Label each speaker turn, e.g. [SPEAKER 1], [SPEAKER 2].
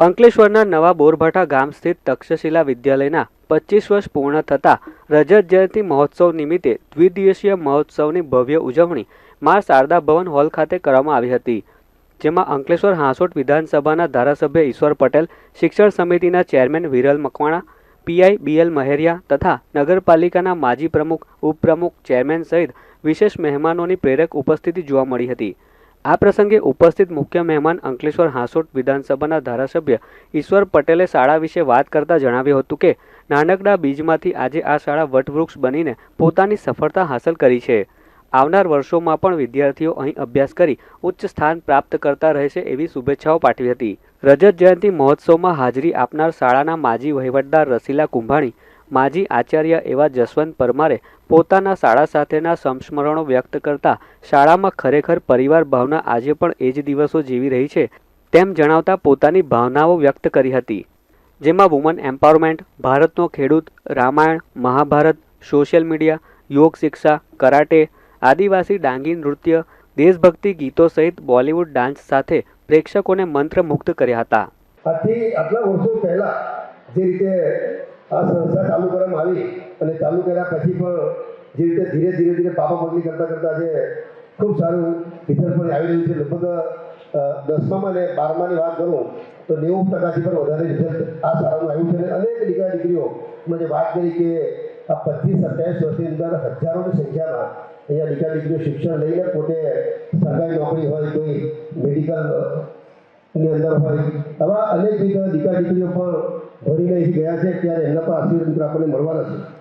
[SPEAKER 1] અંકલેશ્વરના નવા બોરભાઠા ગામ સ્થિત તક્ષશિલા વિદ્યાલયના પચીસ વર્ષ પૂર્ણ થતા રજત જયંતિ મહોત્સવ નિમિત્તે દ્વિદિવસીય મહોત્સવની ભવ્ય ઉજવણી મા શારદા ભવન હોલ ખાતે કરવામાં આવી હતી. જેમાં અંકલેશ્વર હાંસોટ વિધાનસભાના ધારાસભ્ય ઈશ્વર પટેલ, શિક્ષણ સમિતિના chairman Viral Makwana PI B L Maheriya તથા નગરપાલિકાના માજી પ્રમુખ, ઉપપ્રમુખ, ચેરમેન સહિત વિશેષ મહેમાનોની પ્રેરક ઉપસ્થિતિ જોવા મળી હતી. આ પ્રસંગે ઉપસ્થિત મુખ્ય મહેમાન અંકલેશ્વર હાંસોટ વિધાનસભાના ધારાસભ્ય ઈશ્વર પટેલે શાળા વિશે વાત કરતા જણાવ્યું હતું કે, નાનકડા બીજમાંથી આજે આ શાળા વટવૃક્ષ બનીને પોતાની સફળતા હાંસલ કરી છે. આવનાર વર્ષોમાં પણ વિદ્યાર્થીઓ અહીં અભ્યાસ કરી ઉચ્ચ સ્થાન પ્રાપ્ત કરતા રહેશે એવી શુભેચ્છાઓ પાઠવી હતી. રજત જયંતિ મહોત્સવમાં હાજરી આપનાર શાળાના માજી વહીવટદાર રસીલા કુંભાણી માજી આચાર્ય એવા જસવંત પરમારે પોતાના શાળા સાથેના સંસ્મરણો વ્યક્ત કરતા શાળામાં ખરેખર પરિવાર ભાવના આજે પણ એ જ દિવસો જીવી રહી છે તેમ જણાવતા પોતાની ભાવનાઓ વ્યક્ત કરી હતી. જેમાં વુમન એમ્પાવરમેન્ટ ભારતનો ખેડૂત, રામાયણ, મહાભારત સોશિયલ મીડિયા યોગ શિક્ષા, કરાટે, આદિવાસી ડાંગી નૃત્ય, દેશભક્તિ ગીતો સહિત બોલિવૂડ ડાન્સ સાથે પ્રેક્ષકોને મંત્રમુગ્ધ કર્યા હતા.
[SPEAKER 2] આટલા વર્ષો પહેલા જે રીતે આ સંસ્થા ચાલુ કરવામાં આવી અને ચાલુ કર્યા પછી પણ જે રીતે ધીરે ધીરે ધીરે પાપા બદલી કરતાં કરતાં જે ખૂબ સારું રિઝલ્ટ પણ આવી રહ્યું છે. લગભગ દસમામાં અને બારમાની વાત કરું તો નેવું ટકાથી પણ વધારે રિઝલ્ટ આ શાળાનું આવ્યું છે. અને અનેક દીકરા દીકરીઓ મેં જે વાત કરી કે આ પચીસ સત્યાવીસ વર્ષની અંદર હજારોની સંખ્યામાં અહીંયા દીકરા દીકરીઓ શિક્ષણ લઈને પોતે સરકારી નોકરી હોય, કોઈ મેડિકલની અંદર હોય. આવા અનેક દીકરા દીકરીઓ પણ અહીં ગયા છે ત્યારે એમના પણ આશીર્વાદ આપણને મળવાના છે.